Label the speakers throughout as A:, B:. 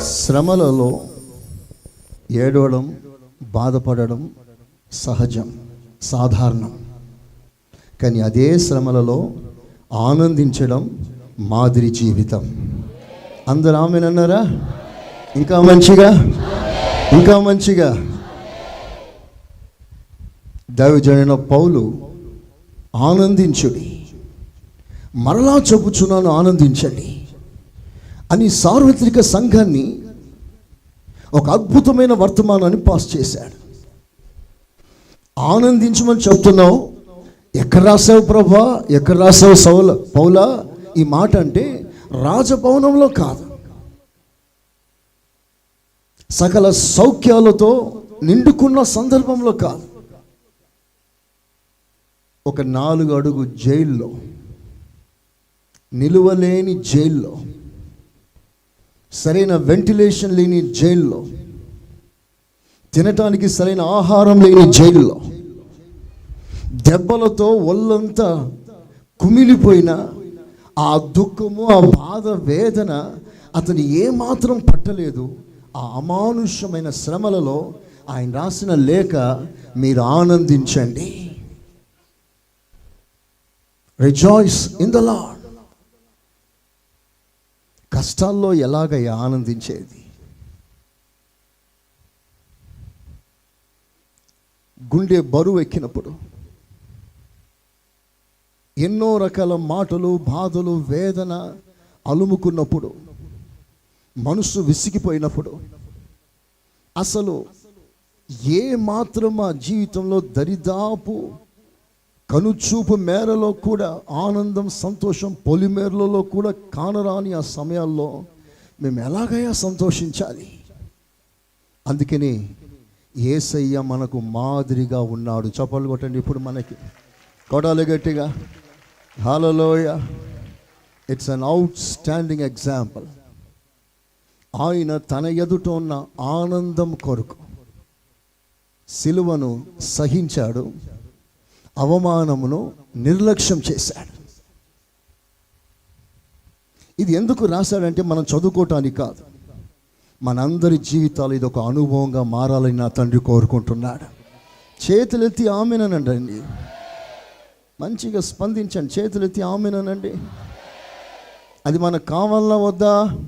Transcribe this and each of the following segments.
A: శ్రమలలో ఏడవడం బాధపడడం సహజం సాధారణం. కానీ అదే శ్రమలలో ఆనందించడం మాదిరి జీవితం. అందరు ఆమెనన్నారా ఇంకా మంచిగా? ఇంకా మంచిగా? దైవజన పౌలు ఆనందించుడి. మరలా చెబుచున్నాను ఆనందించండి. అని సార్వత్రిక సంఘాన్ని ఒక అద్భుతమైన వర్తమానాన్ని పాస్ చేశాడు. ఆనందించమని చెప్తున్నావు ఎక్కడ రాసావు ప్రభా ఎక్కడ రాసావు సౌల పౌలా? ఈ మాట అంటే రాజభవనంలో కాదు. సకల సౌఖ్యాలతో నిండుకున్న సందర్భంలో కాదు. ఒక నాలుగు అడుగు జైల్లో నిలువలేని జైల్లో సరైన వెంటిలేషన్ లేని జైల్లో తినటానికి సరైన ఆహారం లేని జైల్లో దెబ్బలతో ఒళ్ళంతా కుమిలిపోయిన ఆ దుఃఖము ఆ బాధ వేదన అతని ఏమాత్రం పట్టలేదు. ఆ అమానుష్యమైన శ్రమలలో ఆయన రాసిన లేఖ మీరు ఆనందించండి. రిజాయిస్ ఇన్ ద లాడ్ కష్టాల్లో ఎలాగ ఆనందించేది? గుండె బరువు ఎక్కినప్పుడు ఎన్నో రకాల మాటలు బాధలు వేదన అలుముకున్నప్పుడు మనసు విసిగిపోయినప్పుడు అసలు ఏ మాత్రం మా జీవితంలో దరిదాపు కనుచూపు మేరలో కూడా ఆనందం సంతోషం పొలిమేరలలో కూడా కానరాని ఆ సమయాల్లో మేము ఎలాగైనా సంతోషించాలి? అందుకని ఏసయ్య మనకు మాదిరిగా ఉన్నాడు. చప్పలు కొట్టండి ఇప్పుడు మనకి. కొడాలి గట్టిగా. హాలలోయ it's an outstanding example ఆయన తన ఎదుట ఉన్న ఆనందం కొరకు సిలువను సహించాడు. అవమానమును నిర్లక్ష్యం చేశాడు. ఇది ఎందుకు రాశాడంటే మనం చదువుకోవటానికి కాదు. మనందరి జీవితాలు ఇది ఒక అనుభవంగా మారాలని నా తండ్రి కోరుకుంటున్నాడు. చేతులెత్తి ఆమెనండి మంచిగా స్పందించండి. చేతులెత్తి ఆమెనండి అది మనకు కావాలన్నా వద్దా?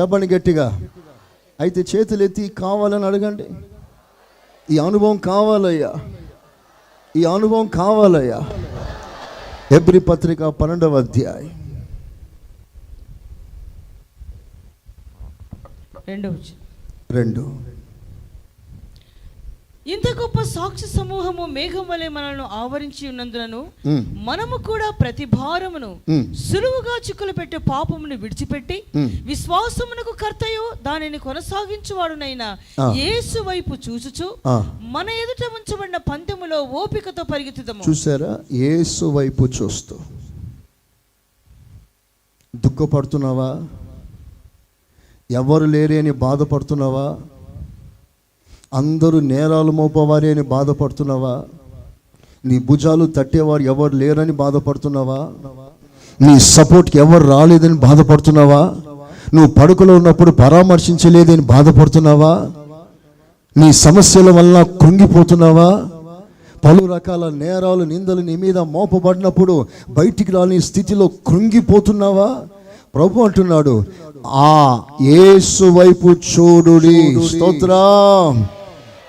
A: చెప్పండి గట్టిగా. అయితే చేతులెత్తి కావాలని అడగండి. ఈ అనుభవం కావాలయ్యా. ఈ అనుభవం కావాలయ్యా. ఎబ్రి పత్రిక పన్నెండవ అధ్యాయం.
B: రెండవ
A: రెండు.
B: ఇంత గొప్ప సాక్షి సమూహము మేఘం వలె మనల్ని ఆవరించి ఉన్నందునను మనము కూడా ప్రతి భారమును సులువుగా చిక్కులు పెట్టే పాపమును విడిచిపెట్టి. విశ్వాసమునకు కర్తయో దానిని కొనసాగించువాడునైన. యేసు వైపు చూచుచు మన ఎదుట ఉంచబడిన పందెములో ఓపికతో పరిగెత్తుదము.
A: చూసారా? యేసు వైపు చూస్తూ. దుఃఖపడుతున్నావా? ఎవరు లేరే అని బాధపడుతున్నావా? అందరూ నేరాలు మోపవారే అని బాధపడుతున్నావా? నీ భుజాలు తట్టేవారు ఎవరు లేరని బాధపడుతున్నావా? నీ సపోర్ట్కి ఎవరు రాలేదని బాధపడుతున్నావా? నువ్వు పడుకలో ఉన్నప్పుడు పరామర్శించలేదని బాధపడుతున్నావా? నీ సమస్యల వల్ల కృంగిపోతున్నావా? పలు రకాల నేరాలు నిందలు నీ మీద మోపబడినప్పుడు బయటికి రాని స్థితిలో కృంగిపోతున్నావా? ప్రభు అంటున్నాడు ఆ ఏసు వైపు చూడుడి స్తోత్రం.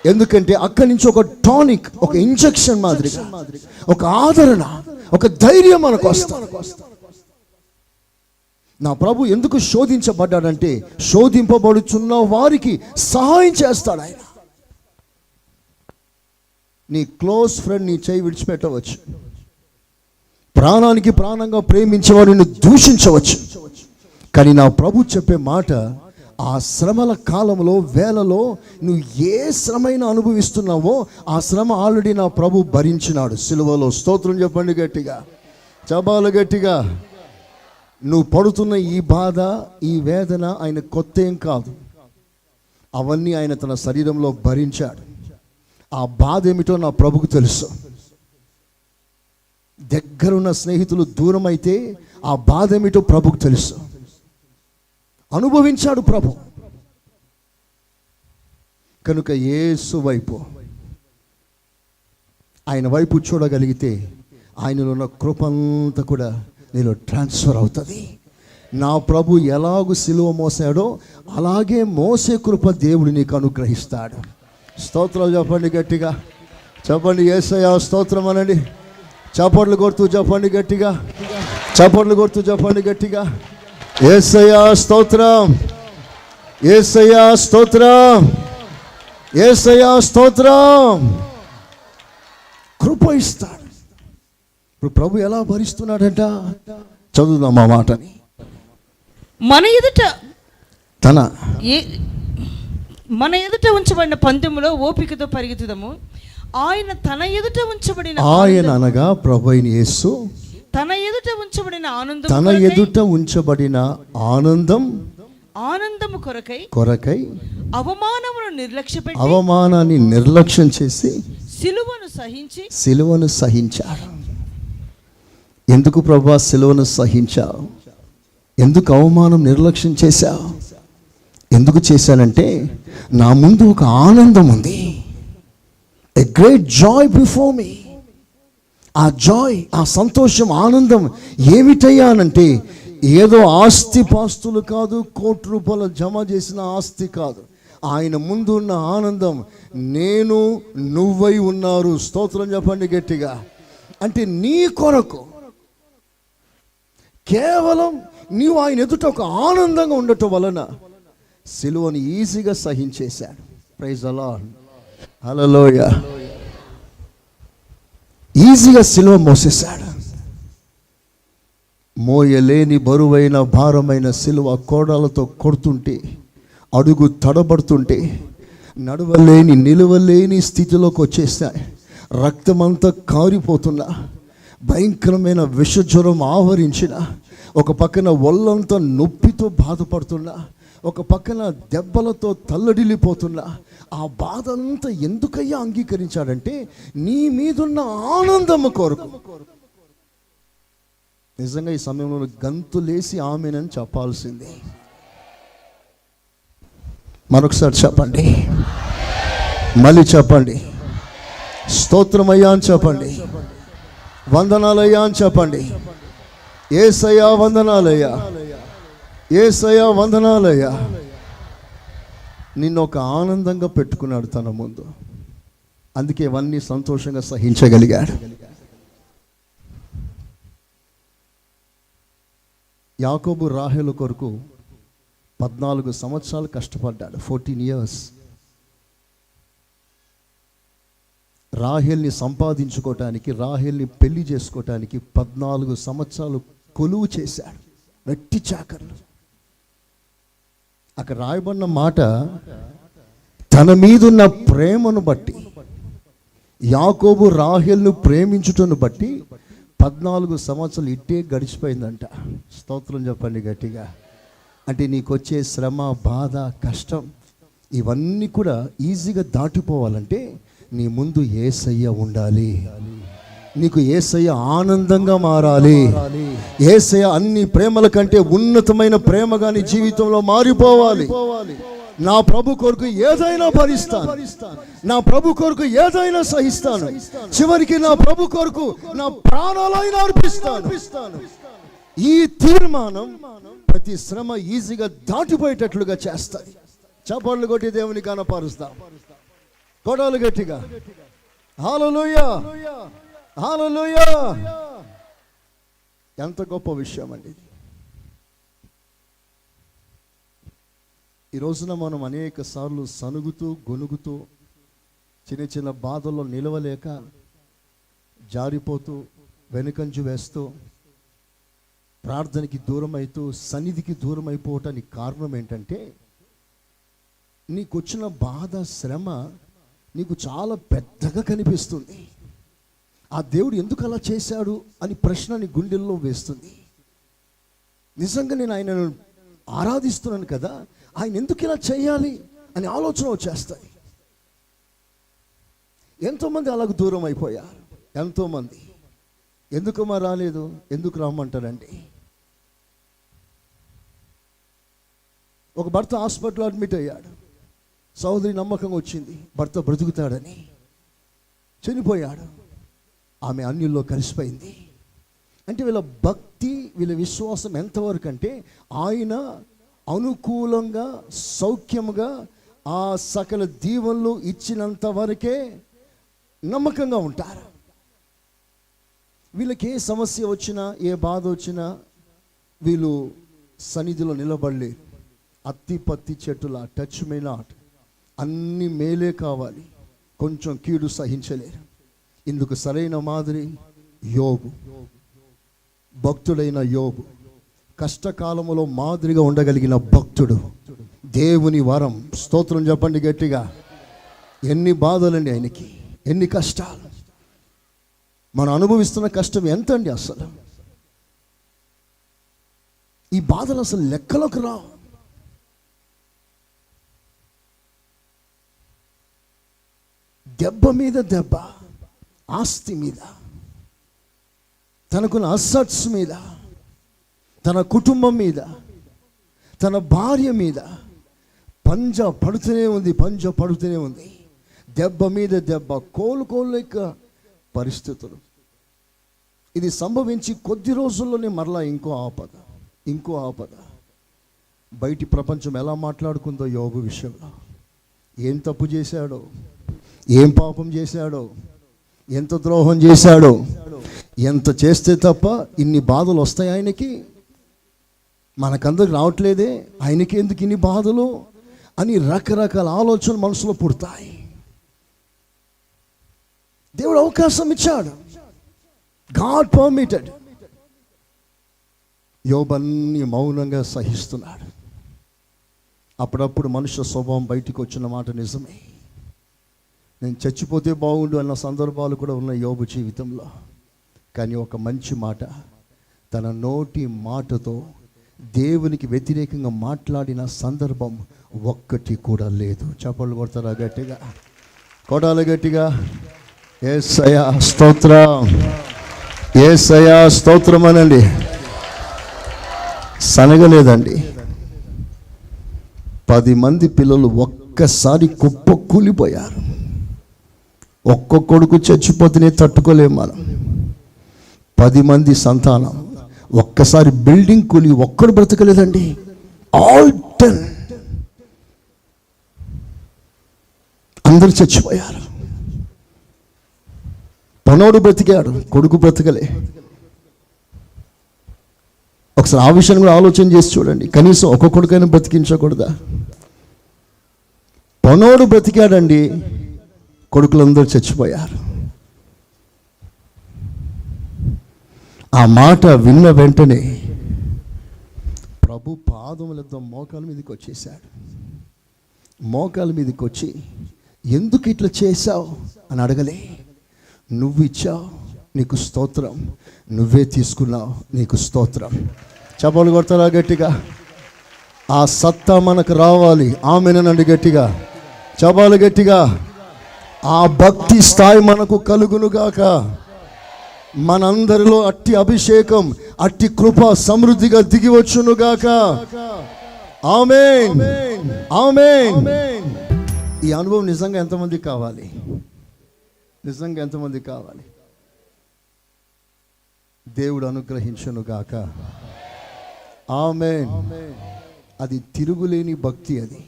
A: ఎందుకంటే అక్కడి నుంచి ఒక టానిక్ ఒక ఇంజెక్షన్ మాదిరిగా ఒక ఆదరణ ఒక ధైర్యం మనకు వస్తాను నా ప్రభు ఎందుకు శోధించబడ్డాడంటే శోధింపబడుచున్న వారికి సహాయం చేస్తాడు ఆయన. నీ క్లోజ్ ఫ్రెండ్ నీ చేయి విడిచిపెట్టవచ్చు. ప్రాణానికి ప్రాణంగా ప్రేమించేవారు నిన్ను దూషించవచ్చు. కానీ నా ప్రభు చెప్పే మాట ఆ శ్రమల కాలంలో వేలలో నువ్వు ఏ శ్రమైనా అనుభవిస్తున్నావో ఆ శ్రమ ఆల్రెడీ నా ప్రభు భరించినాడు. సిలువలో స్తోత్రం చెప్పండి గట్టిగా. చబాలు గట్టిగా. నువ్వు పడుతున్న ఈ బాధ ఈ వేదన ఆయన కొత్త ఏం కాదు. అవన్నీ ఆయన తన శరీరంలో భరించాడు. ఆ బాధ ఏమిటో నా ప్రభుకు తెలుసు. దగ్గరున్న స్నేహితులు దూరం అయితే ఆ బాధ ఏమిటో ప్రభుకు తెలుసు. అనుభవించాడు ప్రభు. కనుక యేసు వైపు ఆయన వైపు చూడగలిగితే ఆయనలో ఉన్న కృపంతా కూడా నీలో ట్రాన్స్ఫర్ అవుతుంది. నా ప్రభు ఎలాగూ సిలువ మోసాడో అలాగే మోసే కృప దేవుడు నీకు అనుగ్రహిస్తాడు. స్తోత్రాలు చెప్పండి గట్టిగా. చెప్పండి ఏసయ్య స్తోత్రం అనండి. చప్పట్లు కొడుతూ చెప్పండి గట్టిగా. చప్పట్లు కొడుతూ చెప్పండి గట్టిగా. ఏసయ్య స్తోత్రం. ఏసయ్య స్తోత్రం. ఏసయ్య స్తోత్రం. కృప ఇస్తాడు. ఇప్పుడు ప్రభు ఎలా భరిస్తున్నాడంట? చదువుదాం మా మాటని.
B: మన ఎదుట
A: తన
B: ఏ మన ఎదుట ఉంచబడిన పందెములో ఓపికతో పరిగెత్తుదము. ఆయన తన ఎదుట ఉంచబడిన
A: ఆయన అనగా ప్రభు అయిన యేసు.
B: తన ఎదుట ఉంచబడిన ఆనందం
A: తన ఎదుట ఉంచబడిన ఆనందం
B: ఆనందము కొరకై
A: కొరకై
B: అవమానమును నిర్లక్ష్యపెట్టి
A: అవమానాన్ని నిర్లక్ష్యం చేసి
B: సిలువను సహించి
A: సిలువను సహించాడు ఎందుకు ప్రభా సిలువను సహించావు? ఎందుకు అవమానం నిర్లక్ష్యం చేశావు? ఎందుకు చేశానంటే నా ముందు ఒక ఆనందం ఉంది. A great joy before me ఆ జాయ్ ఆ సంతోషం ఆనందం ఏమిటయ్యానంటే ఏదో ఆస్తి పాస్తులు కాదు కోటి రూపాయలు జమ చేసిన ఆస్తి కాదు. ఆయన ముందు ఉన్న ఆనందం నేను నువ్వై ఉన్నారు. స్తోత్రం చెప్పండి గట్టిగా. అంటే నీ కొరకు. కేవలం నీవు ఆయన ఎదుట ఒక ఆనందంగా ఉండటం వలన సిలువను ఈజీగా సహించేశాడు. ప్రైజ్ అలా హలోయ ఈజీగా సిలువ మోసేశాడు. మోయలేని బరువైన భారమైన సిలువ కోడలతో కొడుతుంటే అడుగు తడబడుతుంటే నడవలేని నిలవలేని స్థితిలోకి వచ్చేస్తాయి రక్తమంతా కారిపోతున్నా భయంకరమైన విషజ్వరం ఆవరించిన ఒక పక్కన ఒళ్ళంతా నొప్పితో బాధపడుతున్నా ఒక పక్కన దెబ్బలతో తల్లడిల్లిపోతున్నా ఆ బాధ అంతా ఎందుకయ్యా అంగీకరించాడంటే నీ మీదున్న ఆనందము కొరకు. నిజంగా ఈ సమయంలో గంతులేసి ఆమెనని చెప్పాల్సింది. మరొకసారి చెప్పండి. మళ్ళీ చెప్పండి. స్తోత్రమయ్యా అని చెప్పండి. వందనాలయ్యా అని చెప్పండి. ఏసయ్యా వందనాలయ్యా. ఏసయ్యా వందనాలయ్యా. నిన్ను ఒక ఆనందంగా పెట్టుకున్నాడు తన ముందు. అందుకే ఇవన్నీ సంతోషంగా సహించగలిగాడు. యాకోబు రాహేలు కొరకు పద్నాలుగు సంవత్సరాలు కష్టపడ్డాడు ఫోర్టీన్ ఇయర్స్. రాహేల్ని సంపాదించుకోవటానికి రాహేల్ని పెళ్ళి చేసుకోవటానికి పద్నాలుగు సంవత్సరాలు కొలువు చేశాడు వెట్టి చాకర్లు. అక్కడ రాయబడిన మాట తన మీదున్న ప్రేమను బట్టి యాకోబు రాహెల్ను ప్రేమించుటను బట్టి పద్నాలుగు సంవత్సరాలు ఇట్టే గడిచిపోయిందంట. స్తోత్రం చెప్పండి గట్టిగా. అంటే నీకు వచ్చే శ్రమ బాధ కష్టం ఇవన్నీ కూడా ఈజీగా దాటిపోవాలంటే నీ ముందు ఏసయ్య ఉండాలి. నీకు ఏసయ్య ఆనందంగా మారాలి. ఏసయ్య అన్ని ప్రేమల కంటే ఉన్నతమైన ప్రేమగా నీ జీవితంలో మారిపోవాలి. నా ప్రభు కొరకు ఏదైనా భరిస్తాను. నా ప్రభు కొరకు ఏదైనా సహిస్తాను. చివరికి నా ప్రభు కొరకు నా ప్రాణాలైనా అర్పిస్తాను. ఈ తీర్మానం ప్రతి శ్రమ ఈజీగా దాటిపోయేటట్లుగా చేస్తాయి. చప్పట్లు కొట్టి దేవుని కనపరుస్తా. కొడాలు గట్టిగా. హాలలోయ హాలలోయ ఎంత గొప్ప విషయం అండి ఇది. ఈ రోజున మనం అనేక సార్లు సనుగుతూ గొనుగుతూ చిన్న చిన్న బాధల్లో నిలవలేక జారిపోతూ వెనుకంజు వేస్తూ ప్రార్థనకి దూరం అవుతూ సన్నిధికి దూరం అయిపోవటానికి కారణం ఏంటంటే నీకు వచ్చిన బాధ శ్రమ నీకు చాలా పెద్దగా కనిపిస్తుంది ఆ దేవుడు ఎందుకు అలా చేశాడు అని ప్రశ్న నీ గుండెల్లో వేస్తుంది. నిజంగా నేను ఆయనను ఆరాధిస్తున్నాను కదా ఆయన ఎందుకు ఇలా చేయాలి అని ఆలోచన వచ్చేస్తాయి ఎంతోమంది అలాగ దూరం అయిపోయారు. ఎంతోమంది. ఎందుకు మా రాలేదు? ఎందుకు రమ్మంటారండి? ఒక భర్త హాస్పిటల్లో అడ్మిట్ అయ్యాడు. సహోదరి నమ్మకంగా వచ్చింది. భర్త బ్రతుకుతాడని. చనిపోయాడు. ఆమె అన్యుల్లో కలిసిపోయింది. అంటే వీళ్ళ భక్తి వీళ్ళ విశ్వాసం ఎంతవరకు అంటే ఆయన అనుకూలంగా సౌఖ్యముగా ఆ సకల దీవెనలు ఇచ్చినంత వరకే నమ్మకంగా ఉంటారు. వీళ్ళకి ఏ సమస్య వచ్చినా ఏ బాధ వచ్చినా వీళ్ళు సన్నిధిలో నిలబడలేరు. అత్తి పత్తి చెట్టులా టచ్ మే నాట్ అన్ని మేలే కావాలి. కొంచెం కీడు సహించలేరు. ఇందుకు సరైన మాదిరి యోబు భక్తుడైన యోబు కష్టకాలములో మాదిరిగా ఉండగలిగిన భక్తుడు. దేవుని వరం. స్తోత్రం చెప్పండి గట్టిగా. ఎన్ని బాధలండి ఆయనకి. ఎన్ని కష్టాలు. మనం అనుభవిస్తున్న కష్టం ఎంత అండి అసలు. ఈ బాధలు అసలు లెక్కలోకి రావు. దెబ్బ మీద దెబ్బ. ఆస్తి మీద తనకున్న అసట్స్ మీద తన కుటుంబం మీద తన భార్య మీద పంజ పడుతూనే ఉంది పంజ పడుతూనే ఉంది. దెబ్బ మీద దెబ్బ కోలుకోలేక పరిస్థితులు. ఇది సంభవించి కొద్ది రోజుల్లోనే మరలా ఇంకో ఆపద ఇంకో ఆపద. బయటి ప్రపంచం ఎలా మాట్లాడుకుందో యోగు విషయంలో. ఏం తప్పు చేశాడో ఏం పాపం చేశాడో ఎంత ద్రోహం చేశాడో ఎంత చేస్తే తప్ప ఇన్ని బాధలు వస్తాయి ఆయనకి? మనకందరికి రావట్లేదే ఆయనకి ఎందుకు ఇన్ని బాధలు? అని రకరకాల ఆలోచనలు మనసులో పుడతాయి. దేవుడు అవకాశం ఇచ్చాడు. గాడ్ పర్మిటెడ్ యోబన్ని మౌనంగా సహిస్తున్నాడు. అప్పుడప్పుడు మనుష్య స్వభావం బయటికి వచ్చిన మాట నిజమే. నేను చచ్చిపోతే బాగుండు అన్న సందర్భాలు కూడా ఉన్నాయి యోబు జీవితంలో. కానీ ఒక మంచి మాట తన నోటి మాటతో దేవునికి వ్యతిరేకంగా మాట్లాడిన సందర్భం ఒక్కటి కూడా లేదు. చప్పళ్ళు కొడతారా గట్టిగా? కొడాలి గట్టిగా? ఏసయా స్తోత్రం. ఏసయా స్తోత్రం అనండి. సనగలేదండి. పది మంది పిల్లలు ఒక్కసారి కుప్ప కూలిపోయారు ఒక్క కొడుకు చచ్చిపోతేనే తట్టుకోలేము మనం. పది మంది సంతానం. ఒక్కసారి బిల్డింగ్ కూలి ఒక్కడు బ్రతకలేదండి. ఆల్ టెన్ అందరు చచ్చిపోయారు. పనోడు బ్రతికాడు కొడుకు బ్రతకలే. ఒకసారి ఆ విషయాన్ని కూడా ఆలోచన చేసి చూడండి. కనీసం ఒక కొడుకైనా బ్రతికించకూడదా? పనోడు బ్రతికాడండి. కొడుకులందరూ చచ్చిపోయారు. ఆ మాట విన్న వెంటనే ప్రభు పాదములతో మోకాల మీదకి వచ్చేసాడు మోకాల మీదకి వచ్చి ఎందుకు ఇట్లా చేశావు? అని అడగలే. నువ్వు ఇచ్చావు నీకు స్తోత్రం. నువ్వే తీసుకున్నావు నీకు స్తోత్రం. చపలు కొడతారా గట్టిగా? ఆ సత్తా మనకు రావాలి. ఆమెనండి గట్టిగా. చపాలు గట్టిగా. ఆ భక్తి స్థాయి మనకు కలుగునుగాక. మనందరిలో అట్టి అభిషేకం అట్టి కృప సమృద్ధిగా దిగి వచ్చునుగాక. ఆమెన్. ఆమేన్. ఈ అనుభవం నిజంగా ఎంతమంది కావాలి? నిజంగా ఎంతమంది కావాలి? దేవుడు అనుగ్రహించునుగాక. ఆమెన్. అది తిరుగులేని భక్తి అది.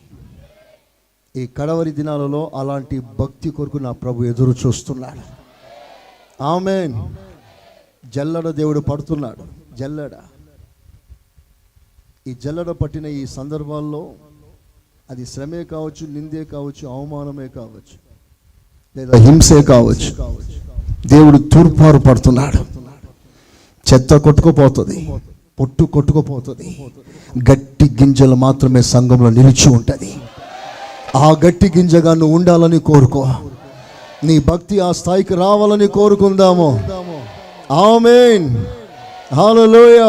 A: ఈ కడవరి దినాలలో అలాంటి భక్తి కొరకు నా ప్రభు ఎదురు చూస్తున్నాడు. ఆమె జల్లడ దేవుడు పడుతున్నాడు. జల్లడ. ఈ జల్లడ పట్టిన ఈ సందర్భాల్లో అది శ్రమే కావచ్చు నిందే కావచ్చు అవమానమే కావచ్చు లేదా హింసే కావచ్చు. దేవుడు తూర్పారు పడుతున్నాడు. చెత్త కొట్టుకుపోతుంది పొట్టు కొట్టుకుపోతుంది. గట్టి గింజలు మాత్రమే సంఘంలో నిలిచి ఉంటుంది. ఆ గట్టి గింజగా నువ్వు ఉండాలని కోరుకో. నీ భక్తి ఆ స్థాయికి రావాలని కోరుకుందాము. ఆమెన్. హాలలోయ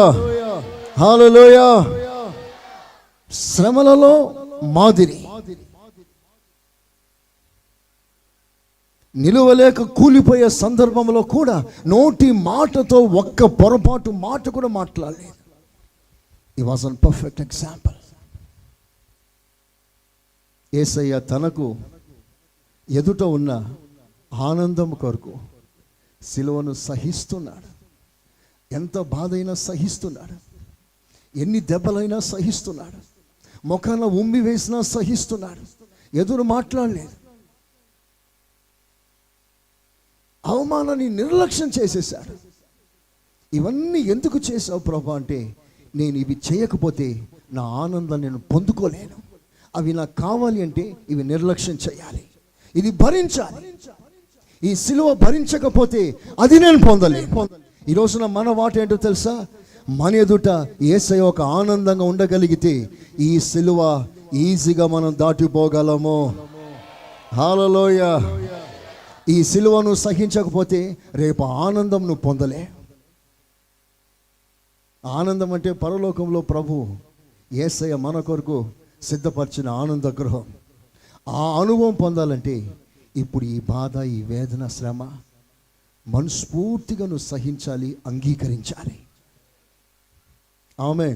A: హాలలోయ శ్రమలలో మాదిరి. నిలువలేక కూలిపోయే సందర్భంలో కూడా నోటి మాటతో ఒక్క పొరపాటు మాట కూడా మాట్లాడలేదు. He was an perfect example Yesayya తనకు ఎదుట ఉన్న ఆనందం కొరకు సిలువను సహిస్తున్నాడు. ఎంత బాధైనా సహిస్తున్నాడు. ఎన్ని దెబ్బలైనా సహిస్తున్నాడు. ముఖాన ఉమ్మి వేసినా సహిస్తున్నాడు. ఎదురు మాట్లాడలేదు. అవమానాన్ని నిర్లక్ష్యం చేసేసాడు ఇవన్నీ ఎందుకు చేసావు ప్రభా అంటే నేను ఇవి చేయకపోతే నా ఆనందం నేను పొందుకోలేను. అవి నాకు కావాలి అంటే ఇవి నిర్లక్ష్యం చేయాలి. ఇది భరించాలి. ఈ సిలువ భరించకపోతే అది నేను పొందలేను. ఈ రోజున మన వాట ఏంటో తెలుసా? మన ఎదుట ఏసై ఒక ఆనందంగా ఉండగలిగితే ఈ సిలువ ఈజీగా మనం దాటిపోగలము. హాలలోయ ఈ సిలువను సహించకపోతే రేపు ఆనందం నువ్వు పొందలే. ఆనందం అంటే పరలోకంలో ప్రభు ఏసయ్య మన కొరకు సిద్ధపరిచిన ఆనంద గృహం ఆ అనుభవం పొందాలంటే ఇప్పుడు ఈ బాధ ఈ వేదన శ్రమ మనస్ఫూర్తిగా నువ్వు సహించాలి అంగీకరించాలి. ఆమె